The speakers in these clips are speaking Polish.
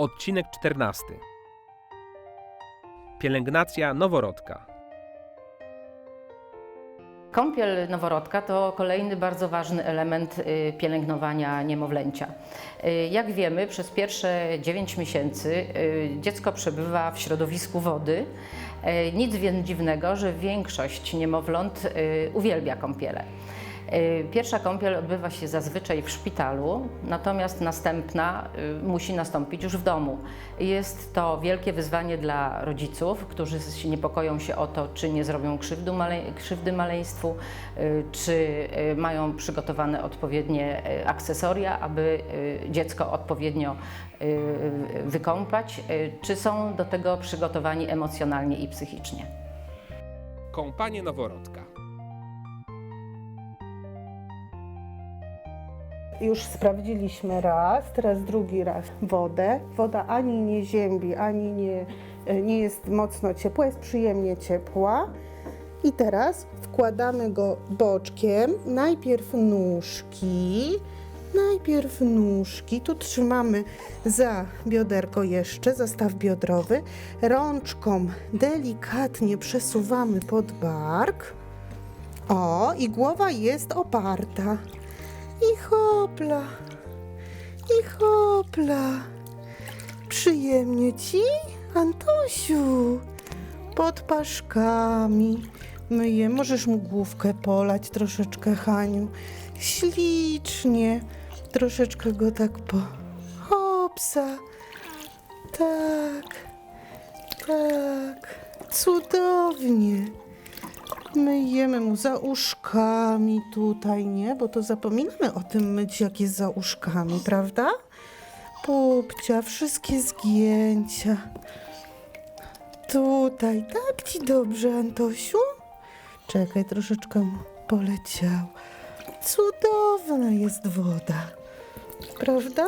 Odcinek 14. Pielęgnacja noworodka. Kąpiel noworodka to kolejny bardzo ważny element y, pielęgnowania niemowlęcia. Y, Jak wiemy, przez pierwsze 9 miesięcy y, dziecko przebywa w środowisku wody. Nic więc dziwnego, że większość niemowląt uwielbia kąpiele. Y, Pierwsza kąpiel odbywa się zazwyczaj w szpitalu, natomiast następna y, musi nastąpić już w domu. Jest to wielkie wyzwanie dla rodziców, którzy niepokoją się o to, czy nie zrobią krzywdy, male, krzywdy maleństwu, y, czy mają przygotowane odpowiednie akcesoria, aby dziecko odpowiednio wykąpać, czy są do tego przygotowani emocjonalnie i psychicznie. Kąpanie noworodka. Już sprawdziliśmy raz, teraz drugi raz wodę. Woda ani nie ziębi, ani nie, nie jest mocno ciepła, jest przyjemnie ciepła. I teraz wkładamy go boczkiem, najpierw nóżki, najpierw nóżki, tu trzymamy za bioderko jeszcze, za staw biodrowy, rączką delikatnie przesuwamy pod bark. O, i głowa jest oparta. I hopla, i hopla. Przyjemnie ci, Antosiu? Pod paszkami. Myję, możesz mu główkę polać troszeczkę, Haniu. Ślicznie. Troszeczkę go tak po... Hopsa. Tak, tak. Cudownie. Myjemy mu za uszkami tutaj, nie? Bo to zapominamy o tym myć, jak jest za uszkami, prawda? Pupcia, wszystkie zgięcia. Tutaj, tak ci dobrze, Antosiu? Czekaj, troszeczkę poleciał. Cudowna jest woda, prawda?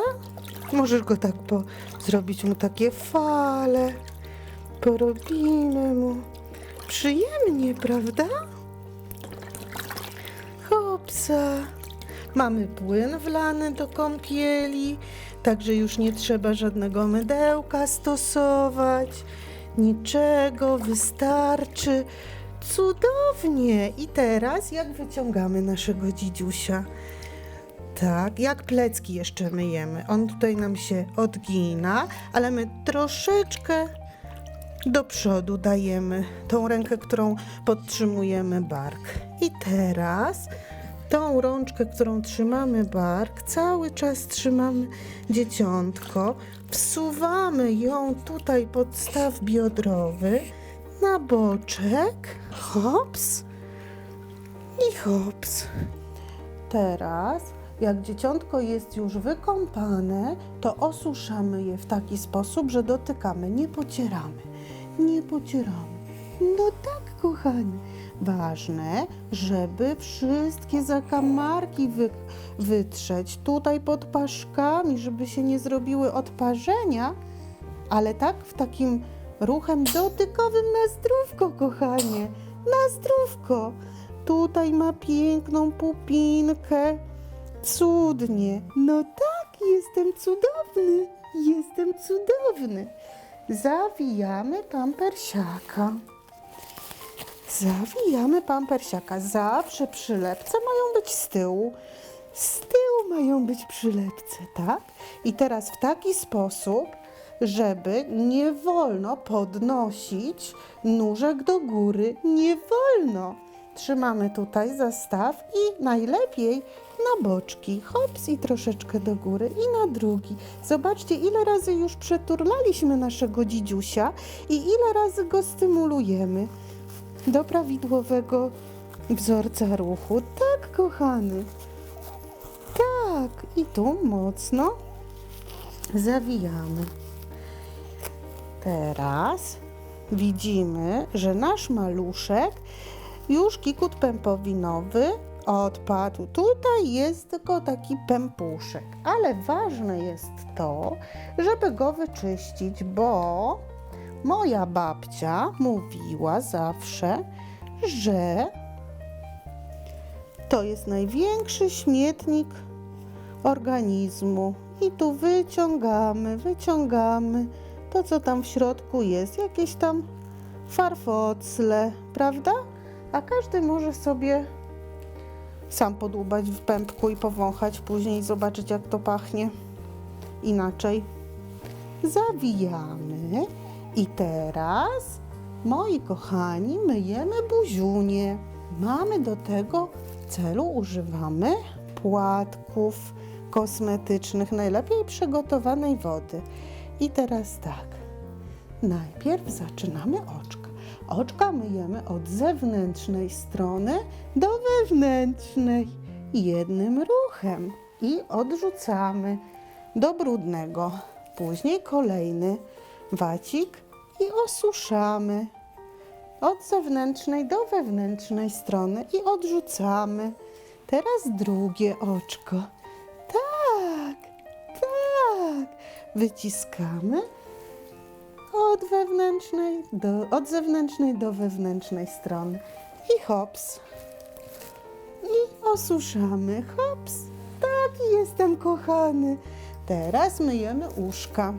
Możesz go tak po... zrobić mu takie fale. Porobimy mu. Przyjemnie, prawda? Hopsa. Mamy płyn wlany do kąpieli, także już nie trzeba żadnego mydełka stosować. Niczego, wystarczy. Cudownie! I teraz jak wyciągamy naszego dzidziusia? Tak, jak plecki jeszcze myjemy. On tutaj nam się odgina, ale my troszeczkę do przodu dajemy tą rękę, którą podtrzymujemy bark. I teraz tą rączkę, którą trzymamy bark, cały czas trzymamy dzieciątko, wsuwamy ją tutaj pod staw biodrowy, na boczek, hops i hops. Teraz, jak dzieciątko jest już wykąpane, to osuszamy je w taki sposób, że dotykamy, nie pocieramy. Nie pocieramy. No tak, kochany. Ważne, żeby wszystkie zakamarki wy, wytrzeć tutaj pod paszkami, żeby się nie zrobiły odparzenia, ale tak w takim ruchem dotykowym na zdrówko, kochanie. Na zdrówko. Tutaj ma piękną pupinkę. Cudnie. No tak, jestem cudowny. Jestem cudowny. Zawijamy pampersiaka. Zawijamy pampersiaka. Zawsze przylepce mają być z tyłu. Z tyłu mają być przylepce, tak? I teraz w taki sposób, żeby nie wolno podnosić nóżek do góry. Nie wolno. Trzymamy tutaj za staw i najlepiej na boczki. Hops i troszeczkę do góry i na drugi. Zobaczcie, ile razy już przeturlaliśmy naszego dzidziusia i ile razy go stymulujemy do prawidłowego wzorca ruchu. Tak, kochany. Tak. I tu mocno zawijamy. Teraz widzimy, że nasz maluszek już kikut pępowinowy odpadł. Tutaj jest tylko taki pępuszek, ale ważne jest to, żeby go wyczyścić, bo moja babcia mówiła zawsze, że to jest największy śmietnik organizmu. I tu wyciągamy, wyciągamy to, co tam w środku jest, jakieś tam farfocle, prawda? A każdy może sobie sam podłubać w pępku i powąchać później zobaczyć, jak to pachnie inaczej. Zawijamy i teraz, moi kochani, myjemy buziunie. Mamy do tego celu, używamy płatków kosmetycznych, najlepiej przygotowanej wody. I teraz tak, najpierw zaczynamy oczka. Oczka myjemy od zewnętrznej strony do wewnętrznej jednym ruchem i odrzucamy do brudnego. Później kolejny wacik i osuszamy od zewnętrznej do wewnętrznej strony i odrzucamy. Teraz drugie oczko. Tak, tak. Wyciskamy od wewnętrznej do, od zewnętrznej do wewnętrznej strony. I hops. I osuszamy. Hops. Taki jestem kochany. Teraz myjemy uszka.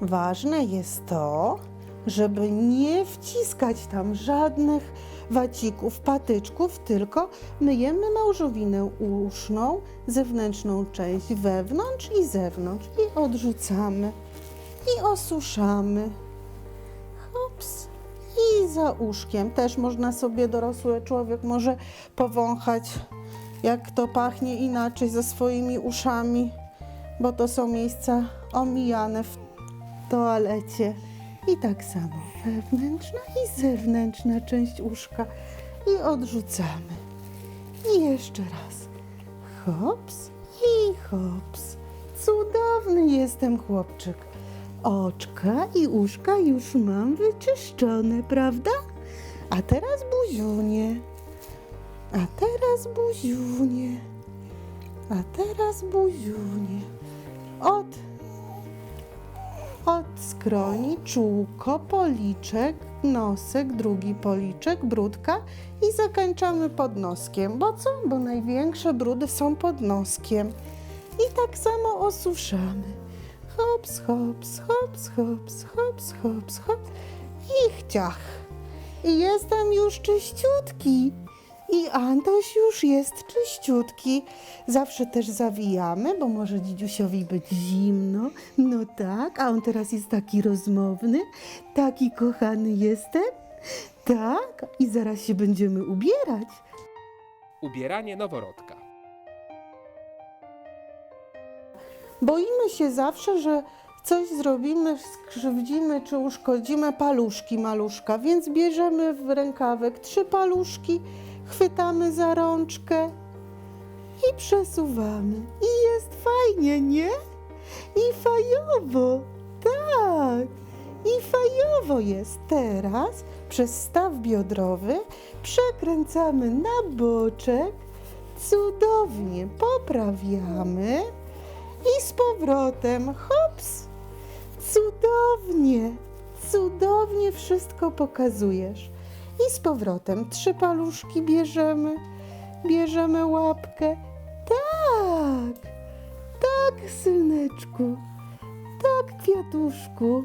Ważne jest to, żeby nie wciskać tam żadnych wacików, patyczków, tylko myjemy małżowinę uszną, zewnętrzną część wewnątrz i zewnątrz i odrzucamy i osuszamy. Hops. I za uszkiem też można sobie, dorosły człowiek może powąchać, jak to pachnie inaczej ze swoimi uszami, bo to są miejsca omijane w toalecie. I tak samo wewnętrzna i zewnętrzna część uszka. I odrzucamy. I jeszcze raz. Hops i hops. Cudowny jestem chłopczyk. Oczka i uszka już mam wyczyszczone, prawda? A teraz buziunie. A teraz buziunie. A teraz buziunie. Od od skroni, czółko, policzek, nosek, drugi policzek, brudka i zakończamy pod noskiem. Bo co? Bo największe brudy są pod noskiem. I tak samo osuszamy. Hops, hops, hops, hops, hops, hops, hops i chciach. Jestem już czyściutki. I Antoś już jest czyściutki. Zawsze też zawijamy, bo może dzidziusiowi być zimno. No tak, a on teraz jest taki rozmowny, taki kochany jestem. Tak, i zaraz się będziemy ubierać. Ubieranie noworodka. Boimy się zawsze, że coś zrobimy, skrzywdzimy czy uszkodzimy paluszki maluszka, więc bierzemy w rękawek trzy paluszki, chwytamy za rączkę i przesuwamy. I jest fajnie, nie? I fajowo, tak. I fajowo jest. Teraz przez staw biodrowy przekręcamy na boczek, cudownie poprawiamy i z powrotem, hops, cudownie, cudownie wszystko pokazujesz. I z powrotem trzy paluszki bierzemy, bierzemy łapkę. Tak, tak, syneczku, tak, kwiatuszku.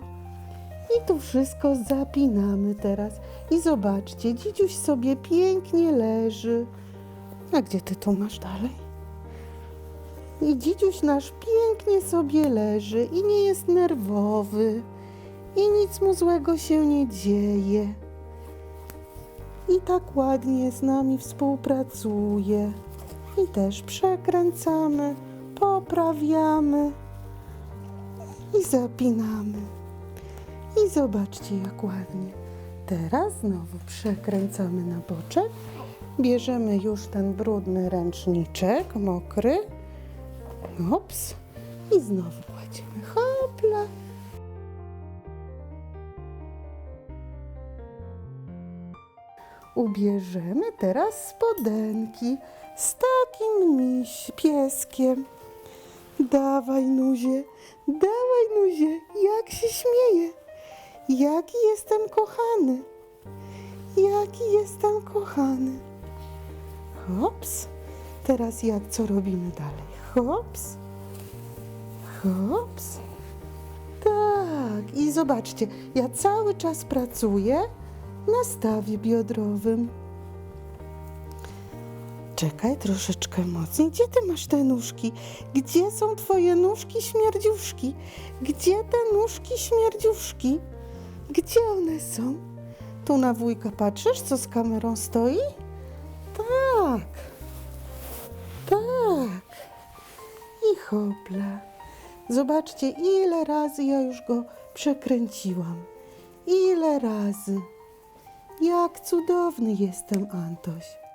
I tu wszystko zapinamy teraz. I zobaczcie, dzidziuś sobie pięknie leży. A gdzie ty to masz dalej? I dzidziuś nasz pięknie sobie leży i nie jest nerwowy. I nic mu złego się nie dzieje. I tak ładnie z nami współpracuje. I też przekręcamy, poprawiamy i zapinamy. I zobaczcie, jak ładnie. Teraz znowu przekręcamy na boczek. Bierzemy już ten brudny ręczniczek, mokry. Hops. I znowu kładziemy. Hopla. Ubierzemy teraz spodenki z takim miś pieskiem. Dawaj, Nuzie, dawaj, Nuzie, jak się śmieje. Jaki jestem kochany. Jaki jestem kochany. Hops. Teraz jak co robimy dalej? Hops. Hops. Tak, i zobaczcie, ja cały czas pracuję na stawie biodrowym. Czekaj troszeczkę mocniej. Gdzie ty masz te nóżki? Gdzie są twoje nóżki śmierdziuszki? Gdzie te nóżki śmierdziuszki? Gdzie one są? Tu na wujka patrzysz, co z kamerą stoi? Tak. Hopla. Zobaczcie, ile razy ja już go przekręciłam. Ile razy. Jak cudowny jestem, Antoś.